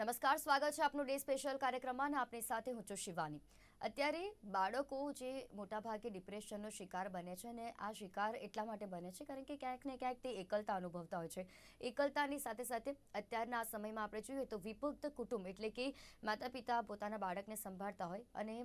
નમસ્કાર સ્વાગત છે આપનું ડે સ્પેશિયલ કાર્યક્રમમાં આપની સાથે હું છું શિવાની. અત્યારે બાળકો જે મોટાભાગે ડિપ્રેશનનો શિકાર બને છે અને આ શિકાર એટલા માટે બને છે કારણ કે ક્યાંક ને ક્યાંક તે એકલતા અનુભવતા હોય છે. એકલતાની સાથે સાથે અત્યારના આ સમયમાં આપણે જોઈએ તો વિભક્ત કુટુંબ એટલે કે માતા પિતા પોતાના બાળકને સંભાળતા હોય અને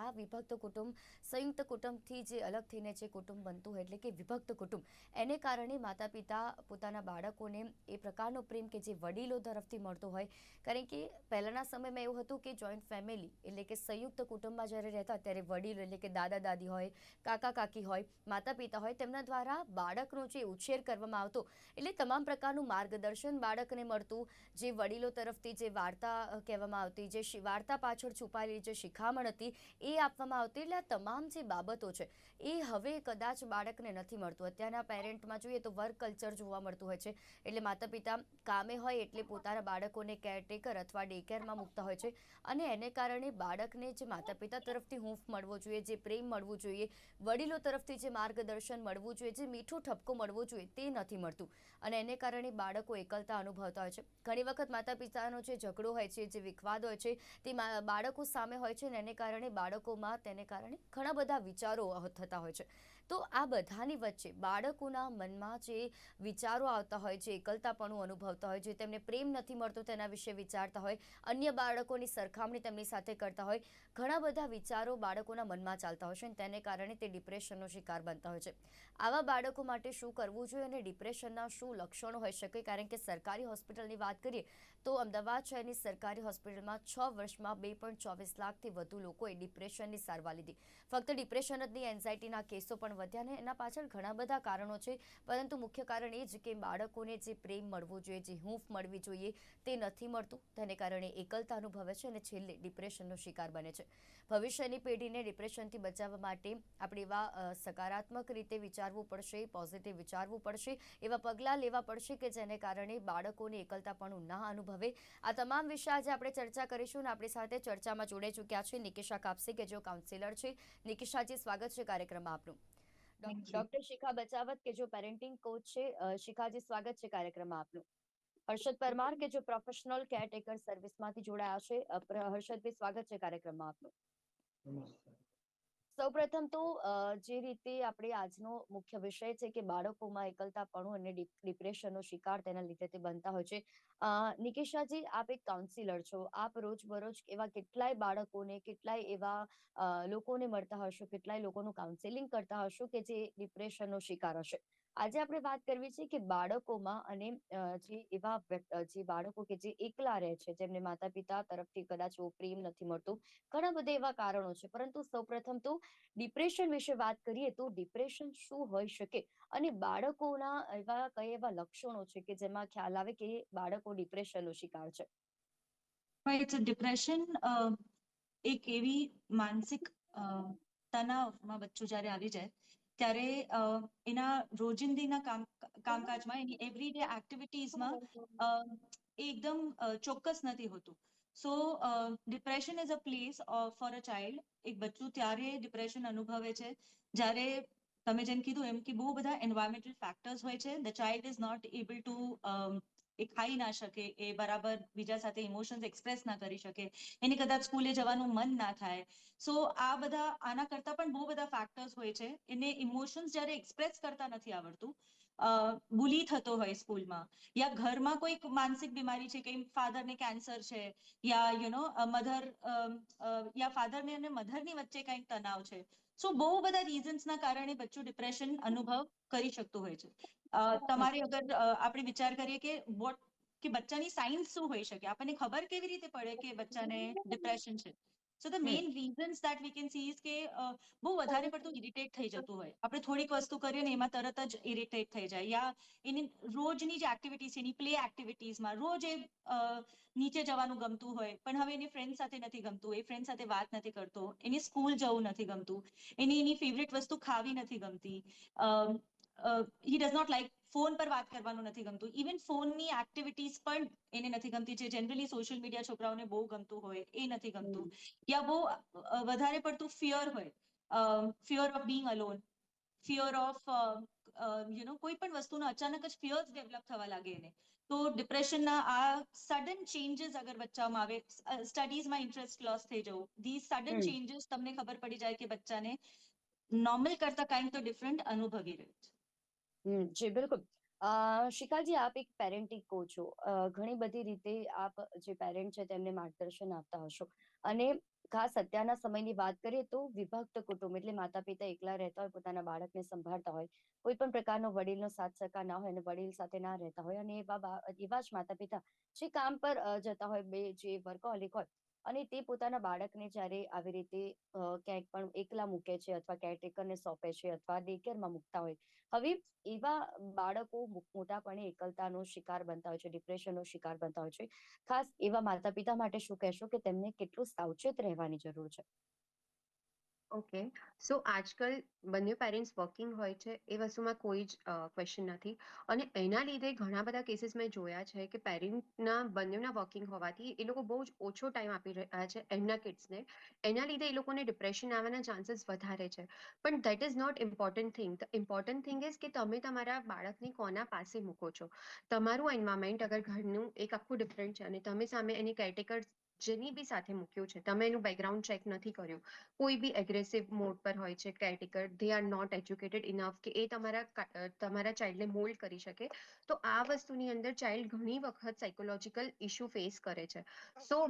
આ વિભક્ત કુટુંબ સંયુક્ત કુટુંબથી જે અલગ થઈને જે કુટુંબ બનતું હોય એટલે કે વિભક્ત કુટુંબ. એને કારણે માતા પિતા પોતાના બાળકોને એ પ્રકારનો પ્રેમ કે જે વડીલો તરફથી મળતો હોય. કારણ કે પહેલાંના સમયમાં એવું હતું કે જોઈન્ટ ફેમિલી એટલે કે સંયુક્ત કુટુંબમાં જ્યારે રહેતા ત્યારે વડીલો એટલે કે દાદા દાદી હોય, કાકા કાકી હોય, માતા પિતા હોય તેમના દ્વારા બાળકનો જે ઉછેર કરવામાં આવતો એટલે તમામ પ્રકારનું માર્ગદર્શન બાળકને મળતું. જે વડીલો તરફથી જે વાર્તા કહેવામાં આવતી, જે વાર્તા પાછળ છુપાયેલી જે શિખામણ હતી એ આપવામાં આવતી એટલે આ તમામ જે બાબતો છે એ હવે કદાચ બાળકને નથી મળતું. અત્યારના પેરેન્ટમાં જોઈએ તો વર્ક કલ્ચર જોવા મળતું હોય છે એટલે માતા પિતા કામે હોય એટલે પોતાના બાળકોને કેરટેકર અથવા ડે કેરમાં મૂકતા હોય છે અને એને કારણે બાળકને જે માતા પિતા તરફથી હૂંફ મળવો જોઈએ, જે પ્રેમ મળવું જોઈએ, વડીલો તરફથી જે માર્ગદર્શન મળવું જોઈએ, જે મીઠો ઠપકો મળવો જોઈએ તે નથી મળતું. અને એને કારણે બાળકો એકલતા અનુભવતા હોય છે. ઘણી વખત માતા પિતાનો જે ઝઘડો હોય છે, જે વિખવાદ હોય છે, તે બાળકો સામે હોય છે અને એને કારણે બાળકોમાં તેને કારણે ઘણા બધા વિચારો થતા હોય છે. તો આ બધાની વચ્ચે બાળકોના મનમાં જે વિચારો આવતા હોય, જે એકલતાપણું અનુભવતા હોય, જે તેમને પ્રેમ નથી મળતો તેના વિશે વિચારતા હોય, અન્ય બાળકોની સરખામણી તેમની સાથે કરતા હોય, ઘણા બધા વિચારો બાળકોના મનમાં ચાલતા હોય છે અને તેને કારણે તે ડિપ્રેશનનો શિકાર બનતા હોય છે. આવા બાળકો માટે શું કરવું જોઈએ અને ડિપ્રેશનના શું લક્ષણો હોઈ શકે? કારણ કે સરકારી હોસ્પિટલની વાત કરીએ તો અમદાવાદ શહેરની સરકારી હોસ્પિટલમાં છ વર્ષમાં બે પોઈન્ટ ચોવીસ લાખથી વધુ લોકોએ ડિપ્રેશનની સારવાર લીધી. ફક્ત ડિપ્રેશન જ નહીં, એન્ઝાયટીના કેસો પણ વધ્યા ને એના પાછળ ઘણા બધા કારણો છે. પરંતુ મુખ્ય કારણ એ જ કે બાળકોને જે પ્રેમ મળવો જોઈએ, જે હૂંફ મળવી જોઈએ, તે નથી મળતું. તેને કારણે એકલતા અનુભવે છે અને છેલ્લે ડિપ્રેશનનો શિકાર બને છે. ભવિષ્યની પેઢીને ડિપ્રેશનથી બચાવવા માટે આપણે એવા સકારાત્મક રીતે વિચારવું પડશે, પોઝિટિવ વિચારવું પડશે, એવા પગલાં લેવા પડશે કે જેને કારણે બાળકોને એકલતાપણું ના અનુભવે આ તમામ વિશે આજે આપણે ચર્ચા કરીશું અને આપણી સાથે ચર્ચામાં જોડાઈ ચૂક્યા છે નિકિશા કાપસી કે જેઓ કાઉન્સિલર છે. નિકિશાજી સ્વાગત છે કાર્યક્રમમાં આપનું. ડોક્ટર શિખા બચાવત કે જો પેરેન્ટિંગ કોચ છે શિખાજી સ્વાગત છે કાર્યક્રમમાં આપનું. હર્ષદ પરમાર કે જો પ્રોફેશનલ કેરટેકર સર્વિસમાંથી જોડાયા છે હર્ષદભાઈ સ્વાગત છે કાર્યક્રમમાં આપનું. સૌપ્રથમ તો જે રીતે આપણે આજનો મુખ્ય વિષય છે કે બાળકોમાં એકલતાપણું અને ડિપ્રેશનનો શિકાર તેના લીધે તે બનતા હોય છે. નિકેશાજી આપ એક કાઉન્સિલર છો. આપ રોજબરોજ એવા કેટલાય બાળકોને, કેટલાય એવા લોકોને મળતા હશો, કેટલાય લોકોનું કાઉન્સેલિંગ કરતા હશો કે જે ડિપ્રેશનનો શિકાર હશે. આજે આપણે વાત કરવી છે કે બાળકોમાં અને જે એવા જે બાળકો કે જે એકલા રહે છે, જેમને માતા પિતા તરફથી કદાચ એવો પ્રેમ નથી મળતો, ઘણા બધા એવા કારણો છે. પરંતુ સૌપ્રથમ તો ડિપ્રેશન વિશે વાત કરીએ તો ડિપ્રેશન શું હોઈ શકે? અને બાળકોના એવા કયા એવા લક્ષણો છે કે જેમાં ખ્યાલ આવે કે બાળકો ડિપ્રેશનનો શિકાર છે? ડિપ્રેશન એક એવી માનસિક તણાવમાં બચ્ચું જ્યારે આવી જાય ત્યારે એના રોજિંદીના કામ, કામકાજમાં એની એવરીડે એક્ટિવિટીઝમાં એ એકદમ ચોક્કસ નથી હોતું. So depression is a place for a child એક બચ્ચું ત્યારે ડિપ્રેશન અનુભવે છે. જ્યારે તમે જેમ કીધું એમ કે બહુ બધા એન્વાયરમેન્ટલ ફેક્ટર્સ હોય છે. The child is not able to એ ખાઈ ના શકે, એ બરાબર બીજા સાથે ઇમોશન્સ એક્સપ્રેસ ના કરી શકે, એને કદાચ સ્કૂલે જવાનું મન ના થાય. સો આ બધા, આના કરતા પણ બહુ બધા ફેક્ટર્સ હોય છે. એને ઇમોશન્સ જ્યારે એક્સપ્રેસ કરતા નથી આવડતું બુલી થતો હોય સ્કૂલમાં, યા ઘરમાં કોઈક માનસિક બીમારી છે કે ફાધરને કેન્સર છે, યા યુ નો મધર યા ફાધરને અને મધરની વચ્ચે કંઈક તણાવ છે. સો બહુ બધા રીઝન્સના કારણે બચ્ચું ડિપ્રેશન અનુભવ કરી શકતું હોય છે. તમારે અગર આપણે વિચાર કરીએ કે વોટ કે બચ્ચાની સાઇન્સ શું હોઈ શકે? આપણને ખબર કેવી રીતે પડે કે બચ્ચાને ડિપ્રેશન છે? So the main reasons that we can see is કે બહુ વધારે પડતું ઇરિટેટ થઈ જતું હોય. આપણે થોડીક વસ્તુ કરીએ ને એમાં તરત જ ઇરિટેટ થઈ જાય. યા એની રોજની જે એક્ટિવિટીઝ છે, એની પ્લે એક્ટિવિટીઝમાં રોજ એ નીચે જવાનું ગમતું હોય. પણ હવે એની ફ્રેન્ડ સાથે નથી ગમતું. એ ફ્રેન્ડ સાથે વાત નથી કરતો. એની સ્કૂલ જવું નથી ગમતું. એની એની ફેવરેટ વસ્તુ ખાવી નથી ગમતી. He does not like phone પર વાત કરવાનું નથી ગમતું. ઇવન ફોનની એક્ટિવિટીઝ પણ એને નથી ગમતી. જે જનરલી સોશિયલ મીડિયા છોકરાઓને બહુ ગમતું હોય એ નથી ગમતું. યા બહુ વધારે પડતું ફિયર હોય. Fear of being alone fear of you know કોઈ પણ વસ્તુનો અચાનક જ ફિયર્સ ડેવલપ થવા લાગે એને. તો ડિપ્રેશનના આ સડન ચેન્જીસ અગર બચ્ચામાં આવે સ્ટડીઝમાં ઇન્ટરેસ્ટ લોસ થઈ જવું. ધી સડન ચેન્જીસ તમને ખબર પડી જાય કે બચ્ચાને નોર્મલ કરતા કાંઈક તો ડિફરન્ટ અનુભવી રહ્યું છે. જી, બિલકુલ. શિખાજી, આપ એક પેરેન્ટિંગ કો છો ઘણી બધી રીતે આપ જે પેરેન્ટ છે તેમને માર્ગદર્શન આપતા હશો. અને ખાસ અત્યારના સમયની વાત કરીએ તો વિભક્ત કુટુંબ એટલે માતા પિતા એકલા રહેતા હોય, પોતાના બાળકને સંભાળતા હોય, કોઈ પણ પ્રકારનો વડીલનો સાથ સહકાર ના હોય અને વડીલ સાથે ના રહેતા હોય અને એવા એવા જ માતા પિતા જે કામ પર જતા હોય, બે જે વર્કહોલિક હોય અને તે પોતાના બાળકને જ્યારે આવી રીતે ક્યાંક પણ એકલા મૂકે છે અથવા કેરટેકરને સોંપે છે અથવા ડે કેરમાં મૂકતા હોય, હવે એવા બાળકો મોટાપણે એકલતાનો શિકાર બનતા હોય છે, ડિપ્રેશનનો શિકાર બનતા હોય છે. ખાસ એવા માતા પિતા માટે શું કહેશો કે તેમને કેટલું સાવચેત રહેવાની જરૂર છે? ઓકે. સો આજકાલ બંને પેરેન્ટ્સ વર્કિંગ હોય છે એ વસ્તુમાં કોઈ જ ક્વેશ્ચન નથી. અને એના લીધે ઘણા બધા કેસીસ મેં જોયા છે કે પેરેન્ટના બંનેના વર્કિંગ હોવાથી એ લોકો બહુ જ ઓછો ટાઈમ આપી રહ્યા છે એમના કિડ્સને. એના લીધે એ લોકોને ડિપ્રેશન આવવાના ચાન્સીસ વધારે છે. પણ that is not important thing the important thing is કે તમે તમારા બાળકને કોના પાસે મૂકો છો? તમારું એન્વાયરમેન્ટ અગર ઘરનું એક આખું ડિફરન્ટ છે અને તમે સામે એની કેરટેકર જેની બી સાથે મૂક્યું છે. તમે એનું બેકગ્રાઉન્ડ ચેક નથી કર્યું. કોઈ બી એગ્રેસિવ મોડ પર હોય છે caretaker they are not educated enough કે એ તમારા તમારા ચાઇલ્ડને મોલ્ડ કરી શકે તો આ વસ્તુની અંદર ચાઇલ્ડ ઘણી વખત સાયકોલોજીકલ ઇશ્યુ ફેસ કરે છે. સો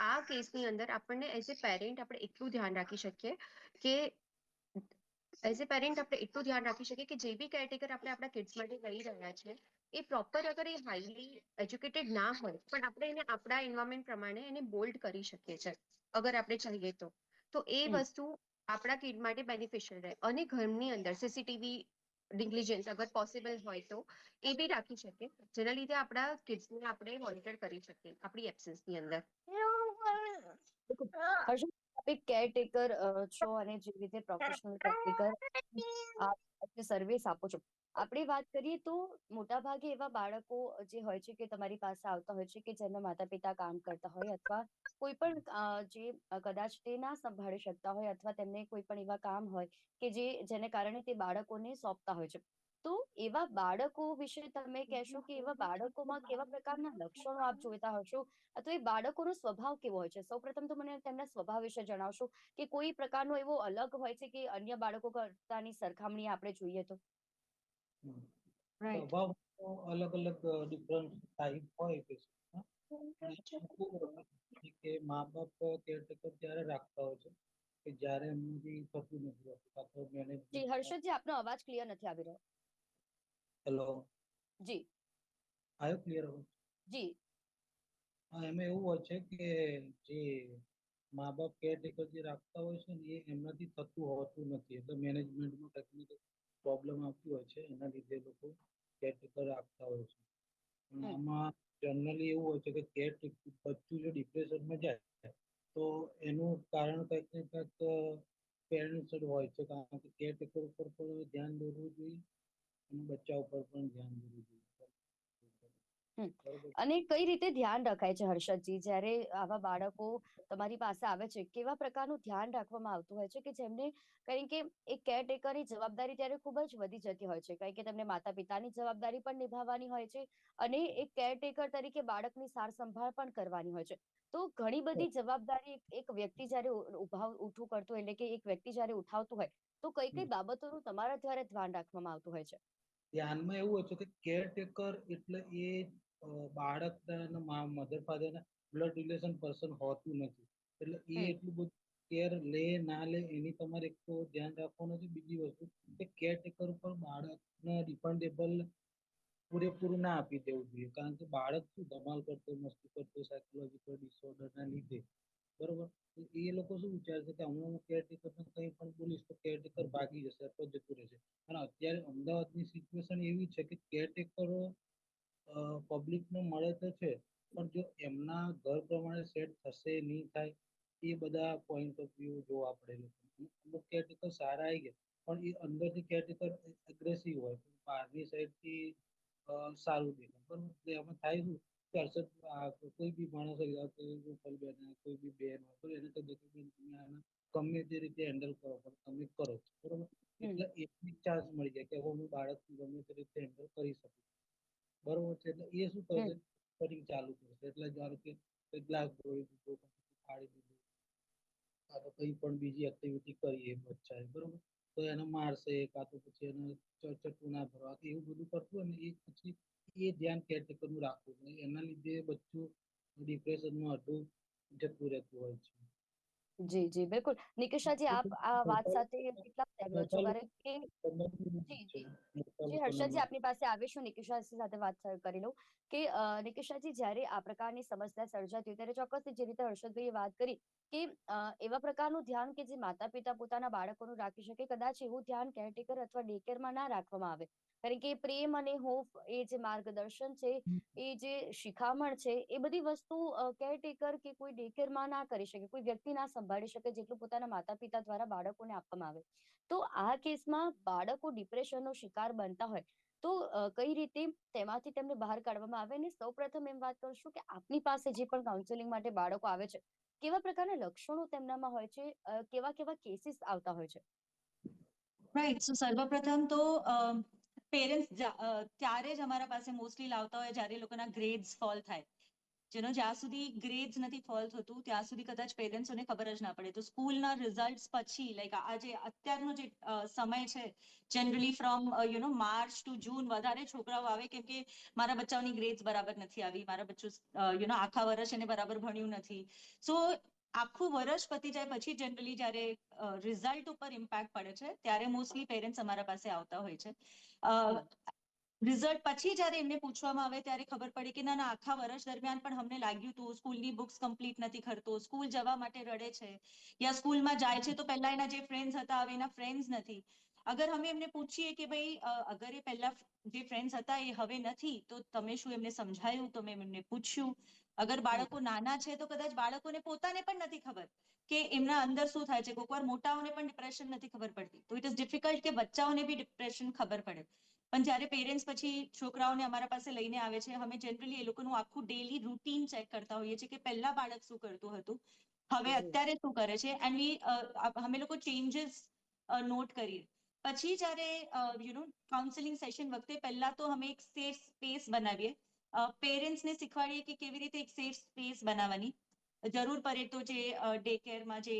આ કેસની અંદર આપણને એઝ એ પેરેન્ટ આપણે એટલું ધ્યાન રાખી શકીએ કે એઝ એ પેરેન્ટ આપણે એટલું ધ્યાન રાખી શકીએ કે જે બી કેરટેકર આપણે આપણા કિડ્સ માટે લઈ રહ્યા છે એ પ્રોપર અગર એ હાઈલી એજ્યુકેટેડ ના હોય પણ આપણે એને આપણા એન્વાયરમેન્ટ પ્રમાણે એને બોલ્ડ કરી શકીએ છીએ. અગર આપણે ચાહીએ તો. તો એ વસ્તુ આપણા કિડ માટે બેનિફિશિયલ રહે. અને ઘરની અંદર સીસીટીવી ડિગ્લિજન્સ અગર પોસિબલ હોય તો એ બી રાખી શકે જેના લીધે આપણા કિડ્સને આપણે મોનિટર કરી શકીએ આપણી એબ્સન્સની અંદર. ટોપિક કેરટેકર છો અને જે રીતે પ્રોફેશનલ કેરટેકર આપ સર્વિસ આપો છો. આપણે વાત કરીએ તો મોટાભાગે એવા બાળકો જે હોય છે કે તમારી પાસે આવતા હોય છે કે જેના માતા પિતા કામ કરતા હોય અથવા કોઈ પણ જે કદાચ તે ના સંભાળી શકતા હોય અથવા તેમને કોઈ પણ એવા કામ હોય કે જે, જેને કારણે તે બાળકોને સોંપતા હોય છે. તો એવા બાળકો વિશે તમે કહેશો કે એવા બાળકોમાં કેવા પ્રકારના લક્ષણો આપ જોતા હશો? અથવા એ બાળકોનો સ્વભાવ કેવો હોય છે? સૌપ્રથમ તો મને તેમના સ્વભાવ વિશે જણાવશો કે કોઈ પ્રકારનો એવો અલગ હોય છે કે અન્ય બાળકો કરતાની સરખામણી આપણે જોઈએ તો. રાઈટ અલગ અલગ ડિફરન્ટ ટાઈપ હોય છે. કે મા બાપ કેરટેકર ત્યારે રાખતા હોય છે કે જ્યારે એમનાથી થતું નથી હોતું તો જી હર્ષદજી આપનો અવાજ ક્લિયર નથી આવી રહ્યો. હેલો જી. આવ્યો ક્લિયર હવે જી. હા એમાં એવું હોય છે કે જે મા બાપ કેરટેકર જે રાખતા હોય છે ને એ એમનાથી થતું હોતું નથી. એટલે મેનેજમેન્ટમાં ટેકનિકલ પ્રોબ્લેમ આવતી હોય છે એના લીધે લોકો કેરટેકર રાખતા હોય છે. પણ આમાં જનરલી એવું હોય છે કે કેટ બચ્ચું જો ડિપ્રેશનમાં જાય તો એનું કારણ કંઈક ને કંઈક પેરેન્ટ્સ જ હોય છે. કારણ કે કેરટેકર ઉપર પણ ધ્યાન દોરવું જોઈએ અને બચ્ચા ઉપર પણ ધ્યાન દોરવું જોઈએ. અને કઈ રીતે ધ્યાન રખાય છે હર્ષદજી? જ્યારે આવા બાળકો તમારી પાસે આવે છે કેવા પ્રકારનું ધ્યાન રાખવામાં આવતું હોય છે કે જેમને કારણ કે એક કેરટેકરની જવાબદારી ત્યારે ખૂબ જ વધી જતી હોય છે. કારણ કે તેમને માતા પિતાની જવાબદારી પણ નિભાવવાની હોય છે અને એક કેરટેકર તરીકે બાળકની સાર સંભાળ પણ કરવાની હોય છે. તો ઘણી બધી જવાબદારી એક- વ્યક્તિ જ્યારે ઉ- ઊભા ઉઠું કરતું એટલે કે એક વ્યક્તિ જ્યારે ઉઠાવતું હોય તો કઈ કઈ. બાબતોનું તમારા દ્વારા ધ્યાન રાખવામાં આવતું હોય છે? ધ્યાનમાં એવું છે કે કેરટેકર એટલે એ બાળકના મધર ફાધરના બ્લડ રિલેશન પર્સન હોતું નથી. એટલે એ એટલું બધું કેર લે ના લે એની તમારે એક તો ધ્યાન રાખવાનું છે બીજી વસ્તુ કે કેરટેકર ઉપર બાળકને ડિપેન્ડેબલ પૂરેપૂરું ના આપી દેવું જોઈએ. કારણ કે બાળક શું ધમાલ કરતો મસ્તી કરતો સાયકોલોજીકલ ડિસઓર્ડરના લીધે. બરોબર? એ લોકો શું વિચારશે કે હમણાં હું કેરટેકરને કંઈ પણ બોલીશ તો કેરટેકર ભાગી જશે અથવા જતું રહેશે. અને અત્યારે અમદાવાદની સિચ્યુએશન એવી છે કે કેરટેકરો પબ્લિકને મળે તો છે પણ જો એમના ઘર પ્રમાણે સેટ થશે નહીં થાય એ બધા પોઈન્ટ ઓફ વ્યૂ જોવા પડે. અમુક કેટેગર સારા આવી ગયા પણ એ અંદરથી કેટેગર એગ્રેસિવ હોય બહારની સાઈડથી સારું દેખાય. પણ એમાં થાય શું? કે હર્ષદ કોઈ બી માણસ હોય કોઈ બી બેન હોય તો એને કહી કે તમે આને ગમે તે રીતે હેન્ડલ કરો પણ તમે કરો બરોબર? એટલે એક ચાન્સ મળી જાય કે હું બાળકને ગમે તે રીતે હેન્ડલ કરી શકું. બરોબર છે? એટલે એ શું કરશે કટિંગ ચાલુ કરશે એટલે ધારો કે ગ્લાસ ધોઈ દીધો ફાડી દીધો. કાં તો કઈ પણ બીજી એક્ટિવિટી કરીએ બચ્ચાએ બરોબર? તો એને મારશે કાં તો પછી એને ચટચટું ના ભરવા એવું બધું કરતું હોય ને એ પછી એ ધ્યાન કેરટેકરનું રાખવું. એના લીધે બચ્ચું ડિપ્રેશનમાં હતું જતું રહેતું હોય છે. જી જી બિલકુલ નિકિશાજી આપ આ વાત સાથે કેટલા સહેમત છો કારણ કે જી જી જી હર્ષદજી આપની પાસે આવીશું નિકિશાજી સાથે વાત કરી લઉં કે નિકિશાજી જ્યારે આ પ્રકારની સમસ્યા સર્જાતી હોય ત્યારે ચોક્કસ જે રીતે હર્ષદભાઈએ વાત કરી કે એવા પ્રકારનું ધ્યાન કે જે માતા પિતા પોતાના બાળકોનું રાખી શકે કદાચ એવું ધ્યાન કેરટેકર અથવા ડેકેરમાં ના રાખવામાં આવે કારણ કે પ્રેમ અને હોપ એ જે માર્ગદર્શન છે એ જે શિખામણ છે એ બધી વસ્તુ કેરટેકર કે કોઈ ડેકેરમાં ના કરી શકે કોઈ વ્યક્તિ ના સંભાળી શકે જેટલું પોતાના માતા પિતા દ્વારા બાળકોને આપવામાં આવે. તો આ કેસમાં બાળકો ડિપ્રેશનનો શિકાર બનતા હોય, તો કઈ રીતે તેમાંથી તેમને બહાર કાઢવામાં આવે? અને સૌપ્રથમ એમ વાત કરશું કે આપની પાસે જે પણ કાઉન્સેલિંગ માટે બાળકો આવે છે, કેવા પ્રકારના લક્ષણો તેમનામાં હોય છે કેવા કેવા કેસીસ આવતા હોય છે? રાઈટ સો સર્વપ્રથમ તો પેરેન્ટ્સ ત્યારે જ અમારા પાસે મોસ્ટલી લાવતા હોય જ્યારે લોકોના ગ્રેડ્સ ફોલ થાય. જેનો જ્યાં સુધી ગ્રેડ્સ નથી ફોલ થતું, ત્યાં સુધી કદાચ પેરેન્ટ્સોને ખબર જ ના પડે. તો સ્કૂલના રિઝલ્ટ પછી લાઈક આ જે અત્યારનો જે સમય છે generally from you know March to June વધારે છોકરાઓ આવે કેમ કે મારા બચ્ચાઓની ગ્રેડ્સ બરાબર નથી આવી, મારા બચ્ચું યુ નો આખા વર્ષ એને બરાબર ભણ્યું નથી. સો આખું વર્ષ પતી જાય પછી જનરલી જ્યારે રિઝલ્ટ ઉપર ઇમ્પેક્ટ પડે છે, ત્યારે મોસ્ટલી પેરેન્ટ્સ અમારા પાસે આવતા હોય છે. રિઝલ્ટ પછી જ્યારે એમને પૂછવામાં આવે ત્યારે ખબર પડે કે ના ના, આખા વર્ષ દરમિયાન પણ અમને લાગ્યું હતું સ્કૂલની બુક્સ કમ્પ્લીટ નથી કરતો, સ્કૂલ જવા માટે રડે છે યા સ્કૂલમાં જાય છે તો પહેલા એના જે ફ્રેન્ડ્સ હતા હવે એના ફ્રેન્ડ્સ નથી. અગર અમે એમને પૂછીએ કે ભાઈ અગર એ પહેલા જે ફ્રેન્ડ્સ હતા એ હવે નથી, તો તમે શું એમને સમજાયું? તમે એમને પૂછ્યું. અગર બાળકો નાના છે તો કદાચ બાળકોને પોતાને પણ નથી ખબર કે એમના અંદર શું થાય છે. કોઈક વાર મોટાઓને પણ ડિપ્રેશન નથી ખબર પડતી. તો ઇટ ઇઝ ડિફિકલ્ટ કે બચ્ચાઓને બી ડિપ્રેશન ખબર પડે. પણ જ્યારે પેરેન્ટ્સ પછી છોકરાઓને અમારા પાસે લઈને આવે છે અમે જનરલી એ લોકોનું આખું ડેલી રૂટીન ચેક કરતા હોઈએ છીએ કે પહેલા બાળક શું કરતું હતું હવે અત્યારે શું કરે છે એન્ડ વી અમે લોકો ચેન્જીસ નોટ કરીએ. પછી જ્યારે યુ નો કાઉન્સેલિંગ સેશન વખતે પહેલા તો અમે એક સેફ સ્પેસ બનાવીએ. પેરેન્ટ્સને શીખવાડીએ કે કેવી રીતે એક સેફ સ્પેસ બનાવવાની. જરૂર પડે તો જે ડે કેરમાં જે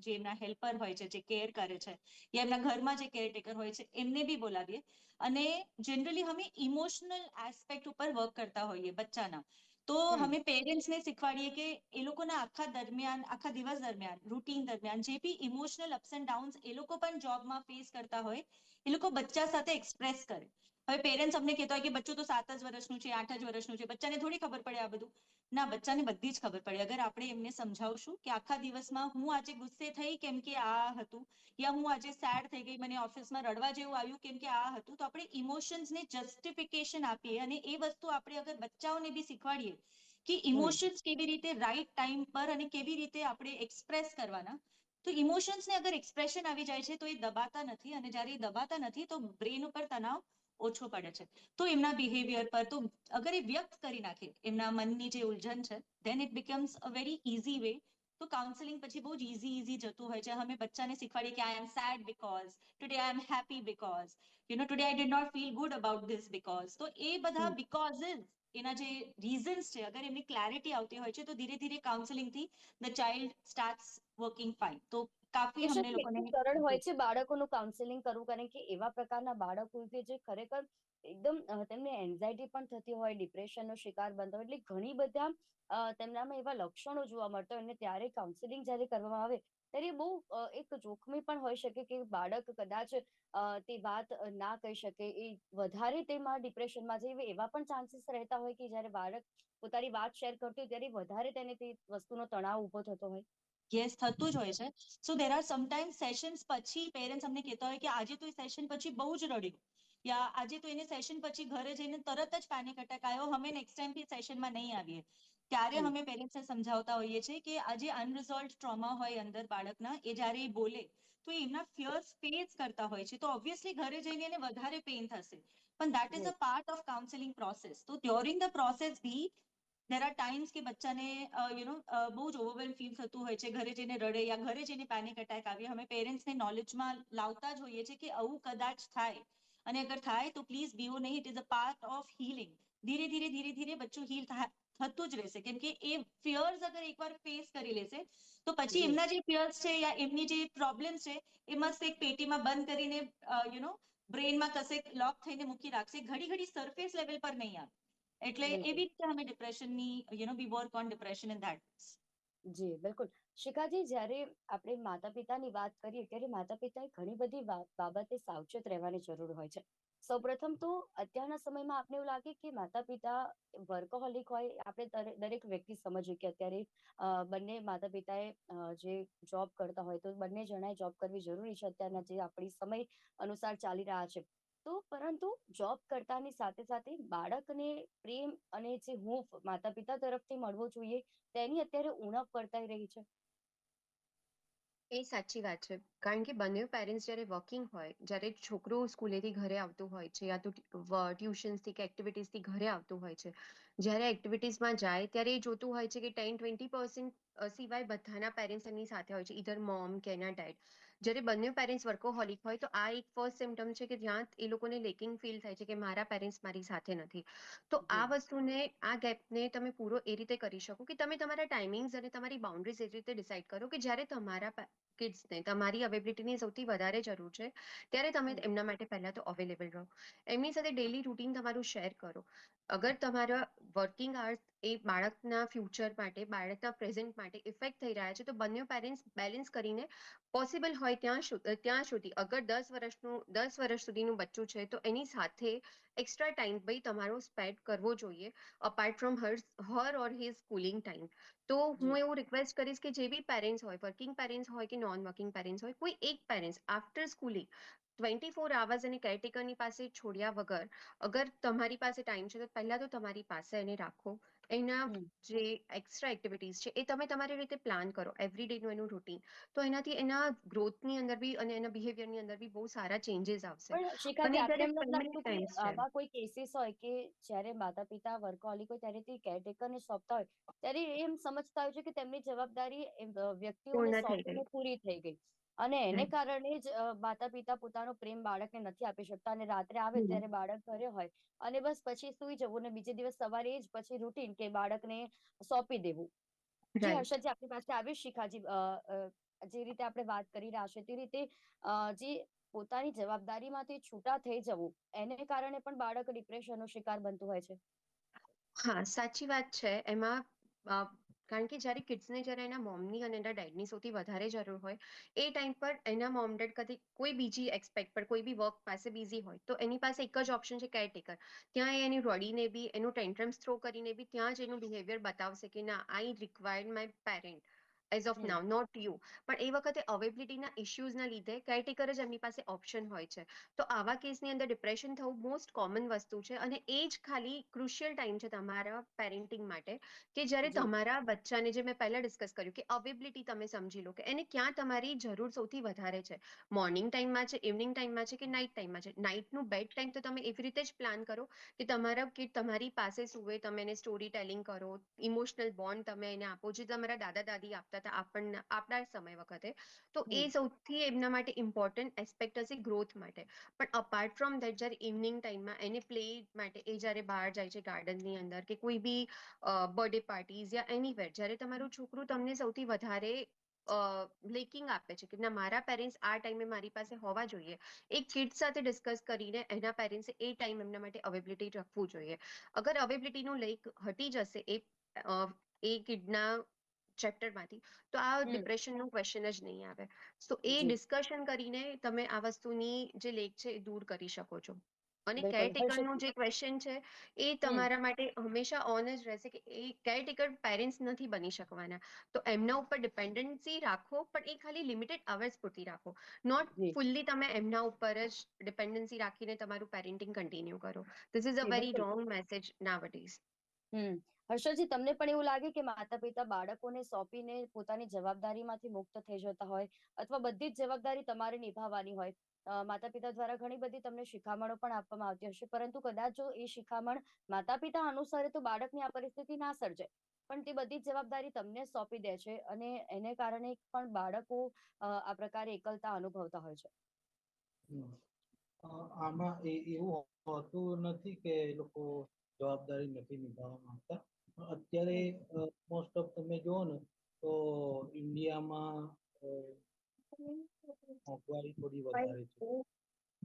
જે એમના હેલ્પર હોય છે જે કેર કરે છે યા એમના ઘરમાં જે કેરટેકર હોય છે એમને બી બોલાવીએ. અને જનરલી અમે ઇમોશનલ એસ્પેક્ટ ઉપર વર્ક કરતા હોઈએ બચ્ચાના. તો અમે પેરેન્ટ્સને શીખવાડીએ કે એ લોકોના આખા દરમિયાન આખા દિવસ દરમિયાન રૂટીન દરમિયાન જે be emotional ups and downs એ લોકો પણ જોબમાં ફેસ કરતા હોય એ લોકો બચ્ચા સાથે એક્સપ્રેસ કરે. હવે પેરેન્ટ્સ અમને કહેતા હોય કે બચ્ચું તો સાત જ વર્ષનું છે આઠ જ વર્ષનું છે બચ્ચાને થોડી ખબર પડે આ બધું. ના બચ્ચાને બધી જ ખબર પડે. અગર આપણે એમને સમજાવશું કે આખા દિવસમાં હું આજે ગુસ્સે થઈ કેમ કે આ હતું યા હું આજે સેડ થઈ ગઈ મને ઓફિસમાં રડવા જેવું આવ્યું કેમ કે આ હતું તો આપણે ઇમોશન્સને જસ્ટિફિકેશન આપીએ અને એ વસ્તુ આપણે અગર બચ્ચાઓને બી શીખવાડીએ કે ઇમોશન્સ કેવી રીતે રાઈટ ટાઈમ પર અને કેવી રીતે આપણે એક્સપ્રેસ કરવાના તો ઇમોશન્સને અગર એક્સપ્રેશન આવી જાય છે તો એ દબાતા નથી. અને જ્યારે એ દબાતા નથી તો બ્રેન ઉપર તણાવ ઓછો પડે છે. તો એમના બિહેવિયર પર તો અગર એ વ્યક્ત કરી નાખે એમના મનની જે ઉલઝન છે then it becomes a very easy way તો કાઉન્સેલિંગ પછી બહુ જ ઇઝી ઇઝી જતું હોય છે. અમે બચ્ચાને શીખવાડીએ કે I am sad because today I am happy because you know today I did not feel good about this because તો એ બધા બીકોઝિસ એના જે રીઝન્સ છે અગર એમની ક્લેરિટી આવતી હોય છે તો ધીરે ધીરે કાઉન્સેલિંગથી the child starts working fine તો કાફી અમને લોકોને સરળ હોય છે? બાળકોનું કાઉન્સેલિંગ કરવું? કારણ કે એવા પ્રકારના બાળકો કે જે ખરેખર એકદમ તેમને એન્ઝાયટી પણ થતી હોય ડિપ્રેશનનો શિકાર બનતા હોય એટલે ઘણી બધા તેમનામાં એવા લક્ષણો જોવા મળતા હોય અને ત્યારે કાઉન્સેલિંગ જ્યારે કરવામાં આવે ત્યારે બહુ એક જોખમી પણ હોઈ શકે કે બાળક કદાચ તે વાત ના કહી શકે. એ વધારે તેમાં ડિપ્રેશનમાં જાય એવા પણ ચાન્સીસ રહેતા હોય કે જ્યારે બાળક પોતાની વાત શેર કરતી હોય ત્યારે વધારે તેને તે વસ્તુનો તણાવ ઊભો થતો હોય. યસ થતું જ હોય છે so there are sometimes sessions પછી પેરેન્ટ્સ અમને કહેતા હોય કે આજે તો એ સેશન પછી બહુ જ રડ્યું યા આજે તો એને સેશન પછી ઘરે જઈને તરત જ પેનિક અટેક આવ્યો. અમે નેક્સ્ટ ટાઈમથી સેશનમાં નહીં આવીએ. ત્યારે અમે પેરેન્ટ્સને સમજાવતા હોઈએ છીએ કે આજે અનરિઝોલ્વ ટ્રોમા હોય અંદર બાળકના એ જ્યારે એ બોલે તો એમના ફિયર્સ ફેસ કરતા હોય છે. તો ઓબ્વિયસલી ઘરે જઈને એને વધારે પેઇન થશે. પણ that is a part of counselling process તો during the process be there are times કે બચ્ચાને યુ નો બહુ જ ઓવરવેલ ફીલ થતું હોય છે ઘરે જઈને રડે યા ઘરે જઈને પેનિક અટેક આવે. અમે પેરેન્ટ્સને નોલેજમાં લાવતા જ હોઈએ છીએ કે આવું કદાચ થાય. અને અગર થાય તો પ્લીઝ બીઓ નહીં it is a part of healing ધીરે ધીરે ધીરે ધીરે બચ્ચું હીલ થતું જ રહેશે. કેમ કે એ ફિયર્સ અગર એકવાર ફેસ કરી લેશે તો પછી એમના જે ફિયર્સ છે યા એમની જે પ્રોબ્લેમ છે એ મસ્ત એક પેટીમાં બંધ કરીને યુ નો બ્રેનમાં કશે લોક થઈને મૂકી રાખશે. ઘડી ઘડી સરફેસ લેવલ પર નહીં આવે. એટલે એવી રીતે અમે ડિપ્રેશનની you know we work on depression in that જી બિલકુલ. શિખાજી જ્યારે આપણે માતા પિતાની વાત કરીએ ત્યારે માતા પિતાએ ઘણી બધી બાબતે સાવચેત રહેવાની જરૂર હોય છે. સૌપ્રથમ તો અત્યારના સમયમાં આપણે એવું લાગે કે માતા પિતા વર્કહોલિક હોય આપણે દરેક વ્યક્તિ સમજીએ કે અત્યારે બંને માતા પિતાએ જે જોબ કરતા હોય તો બંને જણાએ જોબ કરવી જરૂરી છે અત્યારના જે આપણી સમય અનુસાર ચાલી રહ્યા છે. તો પરંતુ જોબ કરતાની સાથે સાથે બાળકને પ્રેમ અને જે હૂંફ માતા પિતા તરફથી મળવો જોઈએ, તેની અત્યારે ઉણપ વર્તાઈ રહી છે. એ સાચી વાત છે. કારણ કે બંને પેરેન્ટ્સ જ્યારે વર્કિંગ હોય, જ્યારે છોકરો સ્કૂલેથી ઘરે આવતું હોય છે, યા તો ટ્યુશન્સથી કે એક્ટિવિટીઝથી ઘરે આવતું હોય છે, જ્યારે એક્ટિવિટીઝમાં જાય ત્યારે એ જોતું હોય છે કે ટેન ટ્વેન્ટી પર્સન્ટ સિવાય બધાના પેરેન્ટ્સ એમની સાથે હોય છે. ઇધર મોમ કે એના ડેડ જ્યારે બંને પેરેન્ટ્સ વર્કોહોલિક હોય તો આ એક ફર્સ્ટ સિમ્ટમ છે કે જ્યાં એ લોકોને લેકિંગ ફીલ થાય છે કે મારા પેરેન્ટ્સ મારી સાથે નથી. તો આ વસ્તુને આ ગેપને તમે પૂરો એ રીતે કરી શકો કે તમે તમારા ટાઈમિંગ્સ અને તમારી બાઉન્ડ્રીઝ એ રીતે ડિસાઇડ કરો કે જ્યારે તમારા કિડ્સને તમારી અવેબિલિટીની સૌથી વધારે જરૂર છે ત્યારે તમે એમના માટે પહેલા તો અવેલેબલ રહો. એમની સાથે ડેલી રૂટીન તમારું શેર કરો. અગર તમારા વર્કિંગ આવર્સ એ બાળકના ફ્યુચર માટે, બાળકના પ્રેઝન્ટ માટે ઇફેક્ટ થઈ રહ્યા છે. તો બંને પેરેન્ટ્સ બેલેન્સ કરીને પોસિબલ હોય ત્યાં ત્યાં સુધી. અગર દસ વર્ષનું, દસ વર્ષ સુધીનું બચ્ચું છે, તો એની સાથે એક્સ્ટ્રા ટાઈમ ભાઈ તમારો સ્પેન્ડ કરવો જોઈએ apart from her her or his schooling time તો હું એવું રિક્વેસ્ટ કરીશ કે જે બી પેરેન્ટ્સ હોય વર્કિંગ પેરેન્ટ્સ હોય કે નોન વર્કિંગ પેરેન્ટ્સ હોય કોઈ એક parents after schooling twenty four hours એને કેરટેકરની પાસે છોડ્યા વગર અગર તમારી પાસે ટાઈમ છે તો પહેલા તો તમારી પાસે એને રાખો એના જે એક્સ્ટ્રા એક્ટિવિટીઝ છે એ તમે તમારી રીતે પ્લાન કરો એવરી ડેનું એનું રૂટીન તો એનાથી એના ગ્રોથની અંદર બી અને એના બિહેવિયરની અંદર બી બહુ સારા ચેન્જીસ આવશે. આવા કોઈ કેસીસ હોય કે જ્યારે માતા પિતા વર્કહોલિક હોય ત્યારે તે કેરટેકરને સોંપતા હોય ત્યારે એમ સમજતા હોય છે કે તેમની જવાબદારી વ્યક્તિઓને. પૂરી થઈ ગઈ. અને એને કારણે જ માતા પિતા પોતાનો પ્રેમ બાળકને નથી આપી શકતા અને રાત્રે આવે ત્યારે બાળક ઘરે હોય અને બસ પછી સુઈ જવું ને બીજે દિવસ સવારે જ પછી રૂટીન કે બાળકને સોંપી દેવું. જે હર્ષદજી આપણી પાસે આવી શિખાજી જે રીતે આપણે વાત કરી રહ્યા છે તે રીતે જે પોતાની જવાબદારીમાંથી છૂટા થઈ જવું એને કારણે પણ બાળક ડિપ્રેશનનો શિકાર બનતું હોય છે. હા સાચી વાત છે. એમાં કારણ કે જ્યારે કિડ્સને જ્યારે એના મોમની અને એના ડેડની સૌથી વધારે જરૂર હોય, એ ટાઈમ પર એના મોમ ડેડ કદી કોઈ બીજી એક્સપેક્ટ પર, કોઈ બી વર્ક પાસે બિઝી હોય, તો એની પાસે એક જ ઓપ્શન છે કેરટેકર. ત્યાં એની રડીને બી, એનું ટેન્ટ્રમ્સ થ્રો કરીને બી, ત્યાં જ એનું બિહેવિયર બતાવશે કે ના, I required my parent. As of now not you પણ એ વખતે અવેબિલિટીના ઇશ્યુઝના લીધે કેરટેકર જ એમની પાસે ઓપ્શન હોય છે. તો આવા કેસની અંદર ડિપ્રેશન થવું મોસ્ટ કોમન વસ્તુ છે અને એ જ ખાલી ક્રુશિયલ ટાઈમ છે તમારા પેરેન્ટિંગ માટે કે જ્યારે તમારા બચ્ચાને જે મેં પહેલા ડિસ્કસ કર્યું કે અવેબિલિટી તમે સમજી લો કે એને ક્યાં તમારી જરૂર સૌથી વધારે છે. મોર્નિંગ ટાઈમમાં છે ઇવનિંગ ટાઈમમાં છે કે નાઇટ ટાઈમમાં છે? નાઇટનું બેડ ટાઈમ તો તમે એવી રીતે જ પ્લાન કરો કે તમારા કિડ તમારી પાસે સુવે તમે એને સ્ટોરી ટેલિંગ કરો ઇમોશનલ બોન્ડ તમે એને આપો જે તમારા દાદા દાદી આપતા હતા આપણને આપણા સમય વખતે. તો એ સૌથી એમના માટે ઇમ્પોર્ટન્ટ એસ્પેક્ટ હશે ગ્રોથ માટે. પણ અપાર્ટ ફ્રોમ ધેટ જ્યારે ઇવનિંગ ટાઈમમાં એને પ્લે માટે એ જ્યારે બહાર જાય છે ગાર્ડનની અંદર કે કોઈ બી બર્થડે પાર્ટીઝ યા એનીવેર જ્યારે તમારું છોકરું તમને સૌથી વધારે લેકિંગ આપે છે કે ના મારા પેરેન્ટ્સ આ ટાઈમે મારી પાસે હોવા જોઈએ. એક કિડ સાથે ડિસ્કસ કરીને એના પેરેન્ટ્સે એ ટાઈમ એમના માટે અવેબિલિટી રાખવું જોઈએ. અગર અવેબિલિટીનું લેક હટી જશે એ એ કિડના ચેપ્ટરમાંથી તો આ ડિપ્રેશનનું ક્વેશ્ચન જ નહીં આવે. તો એ ડિસ્કશન કરીને તમે આ વસ્તુની જે લેક છે એ દૂર કરી શકો છો. અને કેરટેકરનું જે ક્વેશ્ચન છે એ તમારા માટે હંમેશા ઓન જ રહેશે કે એ કેરટેકર પેરેન્ટ્સ નથી બની શકવાના. તો એમના ઉપર ડિપેન્ડન્સી રાખો પણ એ ખાલી લિમિટેડ અવર્સ પૂરતી રાખો. નોટ ફૂલ્લી તમે એમના ઉપર જ ડિપેન્ડન્સી રાખીને તમારું પેરેન્ટિંગ કન્ટિન્યુ કરો. This is a very wrong message nowadays hmm. હર્ષદજી, તમને પણ એવું લાગે કે માતા પિતા બાળકોને સોંપીને પોતાની જવાબદારીમાંથી મુક્ત થઈ જતા હોય અથવા બધી જ જવાબદારી તમારે નિભાવવાની હોય? માતા પિતા દ્વારા ઘણી બધી તમને શિખામણો પણ આપવામાં આવતી હશે, પરંતુ કદાચ જો એ શિખામણ માતા પિતા અનુસરે તો બાળકની આ પરિસ્થિતિ ના સર્જાય, પણ તે બધી જ જવાબદારી તમને સોંપી દે છે અને એને કારણે પણ બાળકો આ પ્રકારે એકલતા અનુભવતા હોય છે. આમાં એવું હોતું નથી કે લોકો જવાબદારી નથી નિભાવવા માંગતા? અત્યારે મોસ્ટ ઓફ તમે જુઓ ને તો ઇન્ડિયામાં મોંઘવારી થોડી વધારે છે.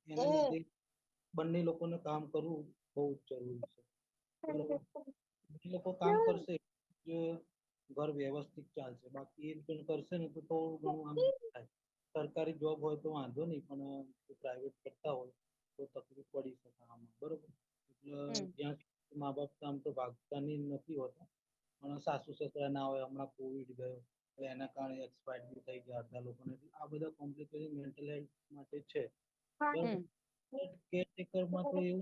એના લીધે બંને લોકોને કામ કરવું બહુ જ જરૂરી છે. બંને લોકો કામ કરશે જે ઘર વ્યવસ્થિત ચાલશે. બાકી એ પણ કરશે ને તો થોડું ઘણું આમ થાય. સરકારી જોબ હોય તો વાંધો નહીં પણ પ્રાઇવેટ કરતા હોય તો તકલીફ પડી શકે આમાં. બરોબર? એટલે જ્યાં મા બાપ તો આમ તો ભાગતાની નથી હોતા. પણ સાસુ સસરા ના હોય હમણાં કોવિડ ગયો એટલે એના કારણે એક્સપાયર બી થઈ ગયા અડધા લોકોને. આ બધા કોમ્પ્લિકેશન મેન્ટલ હેલ્થ માટે છે. કેરટેકરમાં તો એવું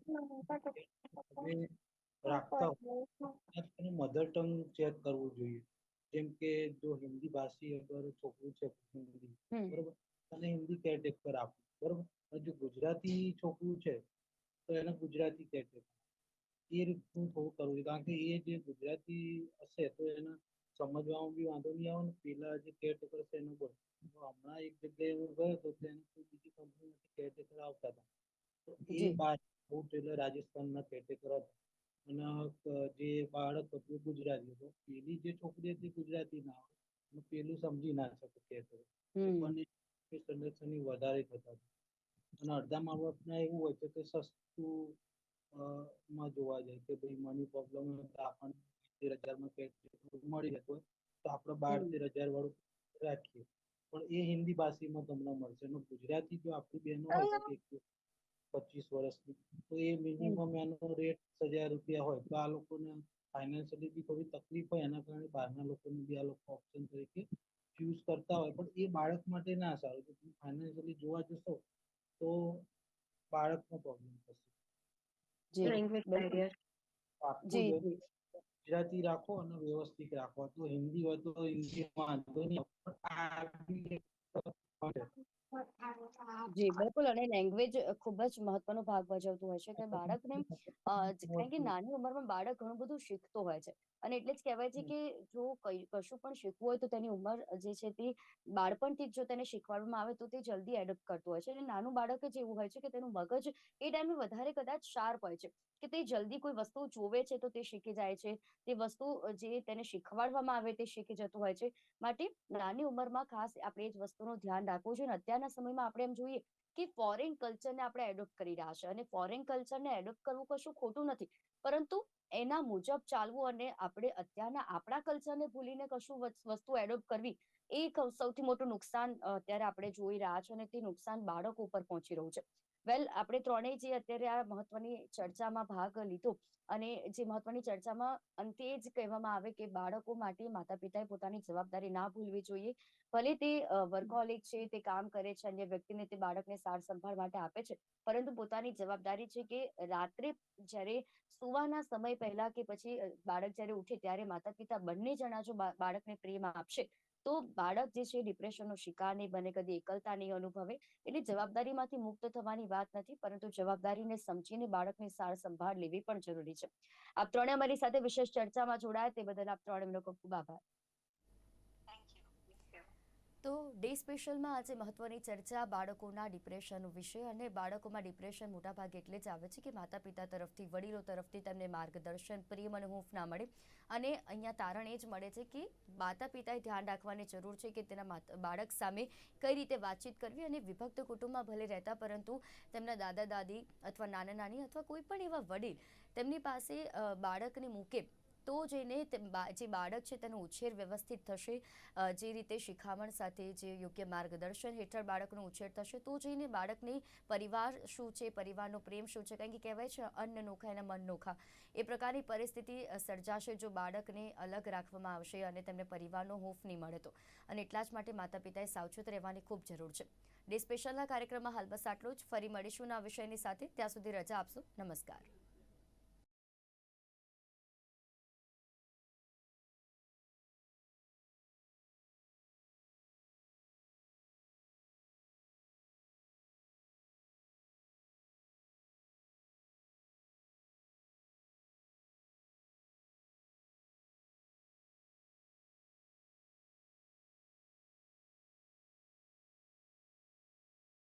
રાખતા હો. મધર ટંગ ચેક કરવું જોઈએ. જેમ કે જો હિન્દી ભાષી અગર છોકરું છે હિન્દી બરોબર? અને હિન્દી કેરટેકર આપવું બરોબર? અને જો ગુજરાતી છોકરું છે તો એને ગુજરાતી કેરટેકર એ રીતનું થોડું કરવું છે. કારણ કે એ જે ગુજરાતી હશે તો એને સમજવામાં બી વાંધો નહીં આવે ને. પેલા જે કેરટેકર છે એનો બોલ હમણાં એક જગ્યાએ હું ગયો તો ત્યાં બીજી કંપનીમાંથી કેરટેકર આવતા હતા. તો એ. બહુ એટલે રાજસ્થાનના કેરટેકર હતા. અને જે બાળક હતું એ ગુજરાતી હતો. પેલી જે છોકરી હતી ગુજરાતી ના અને પેલું સમજી ના શકે કેરટેકર સંરક્ષણ વધારે થતા અને અડધા મા બાપના એવું હોય છે કે સસ્તું માં જોવા જાય કે ભાઈ મની પ્રોબ્લેમ હોય તો આપણને તેર હજારમાં કેરટેકર મળી જતો હોય તો આપણે બાર. તેર હજાર વાળું રાખીએ. પણ એ હિન્દી ભાષીમાં તમને મળશે. અને ગુજરાતી જો આપણી બહેનો હોય પચીસ વર્ષની તો એ મિનિમમ એનો રેટ હજાર રૂપિયા હોય. તો આ લોકોને ફાઇનાન્શિયલી બી થોડી તકલીફ હોય એના કારણે બહારના લોકોને બી આ લોકો ઓપ્શન તરીકે ચૂઝ કરતા હોય. પણ એ બાળક માટે ના સારું. ફાઇનાન્શિયલી જોવા જશો તો બાળકનો પ્રોબ્લેમ થશે. લેંગ્વેજ બેરિયર જી. ગુજરાતી રાખો અને વ્યવસ્થિત રાખો. તો હિન્દી હોય તો હિન્દી વાંધો નહીં જી બિલકુલ. અને લેંગ્વેજ ખૂબ જ મહત્વનો ભાગ ભજવતું હોય છે કે બાળકને કારણ કે નાની ઉંમરમાં બાળક ઘણું બધું શીખતો હોય છે. અને એટલે જ કહેવાય છે કે જો કશું પણ શીખવું હોય તો તેની ઉંમર જે છે તે બાળપણથી જ જો તેને શીખવાડવામાં આવે તો તે જલ્દી એડપ્ટ કરતું હોય છે. અને નાનું બાળક જ એવું હોય છે કે તેનું મગજ એ ટાઈમે વધારે કદાચ શાર્પ હોય છે કે તે જલ્દી કોઈ વસ્તુ જોવે છે તો તે શીખી જાય છે. તે વસ્તુ જે તેને શીખવાડવામાં આવે તે શીખી જતું હોય છે. માટે નાની ઉંમરમાં ખાસ આપણે એ જ વસ્તુનું ધ્યાન રાખવું જોઈએ અને અત્યારના સમયમાં આપણે એમ જોઈએ કે ફોરેન કલ્ચરને આપણે એડોપ્ટ કરી રહ્યા છે અને ફોરેન કલ્ચરને એડોપ્ટ કરવું કશું ખોટું નથી. પરંતુ એના મુજબ ચાલવું અને આપણે અત્યારના આપણા કલ્ચરને ભૂલીને કશું વસ્તુ એડોપ્ટ કરવી, એ સૌથી મોટું નુકસાન અત્યારે આપણે જોઈ રહ્યા છે અને તે નુકસાન બાળકો ઉપર પહોંચી રહ્યું છે. વેલ, આપણે ત્રણેય જે અત્યારે આ મહત્વની ચર્ચામાં ભાગ લીધો અને જે મહત્વની ચર્ચામાં અંતે જ કહેવામાં આવે કે બાળકો માટે માતા પિતાએ પોતાની જવાબદારી ના ભૂલવી જોઈએ. ભલે તે વર્કોલિક છે, તે કામ કરે છે, અન્ય વ્યક્તિને તે બાળકને સાર સંભાળ માટે આપે છે, પરંતુ પોતાની જવાબદારી છે કે રાત્રે જ્યારે સુવાના સમય પહેલા કે પછી બાળક જ્યારે ઉઠે ત્યારે માતા પિતા બંને જણા જો બાળકને પ્રેમ આપશે તો બાળક જે છે ડિપ્રેશનનો શિકાર નહીં બને, કદી એકલતા નહીં અનુભવે. એટલે જવાબદારીમાંથી મુક્ત થવાની વાત નથી, પરંતુ જવાબદારીને સમજીને બાળકની સાર સંભાળ લેવી પણ જરૂરી છે. આપ ત્રણે અમારી સાથે વિશેષ ચર્ચામાં જોડાયા, તે બદલ આપ ત્રણે લોકો ખૂબ આભાર. તો ડે સ્પેશિયલમાં આજે મહત્વની ચર્ચા બાળકોના ડિપ્રેશન વિશે અને બાળકોમાં ડિપ્રેશન મોટાભાગે એટલે જ આવે છે કે માતા પિતા તરફથી, વડીલો તરફથી તેમને માર્ગદર્શન, પ્રેમ અને હૂંફ ના મળે. અને અહીંયા તારણ એ જ મળે છે કે માતા પિતાએ ધ્યાન રાખવાની જરૂર છે કે તેના બાળક સામે કઈ રીતે વાતચીત કરવી અને વિભક્ત કુટુંબમાં ભલે રહેતા પરંતુ તેમના દાદા દાદી અથવા નાના નાની અથવા કોઈ પણ એવા વડીલ તેમની પાસે બાળકને મૂકે તો જઈને જે બાળક છે તેનો ઉછેર વ્યવસ્થિત થશે. જે રીતે શિખામણ સાથે જે યોગ્ય માર્ગદર્શન હેઠળ બાળકનો ઉછેર થશે, તો જઈને બાળકને પરિવાર શું છે, પરિવારનો પ્રેમ શું છે, કારણ કે કહેવાય છે અન્ન નોખા એના મન નોખા. એ પ્રકારની પરિસ્થિતિ સર્જાશે જો બાળકને અલગ રાખવામાં આવશે અને તેમને પરિવારનો હોફ નહીં મળે તો. અને એટલા જ માટે માતા પિતાએ સાવચેત રહેવાની ખૂબ જરૂર છે. ડે સ્પેશિયલના કાર્યક્રમમાં હાલ બસ આટલું જ. ફરી મળીશું ના વિષયની સાથે. ત્યાં સુધી રજા આપશો. નમસ્કાર.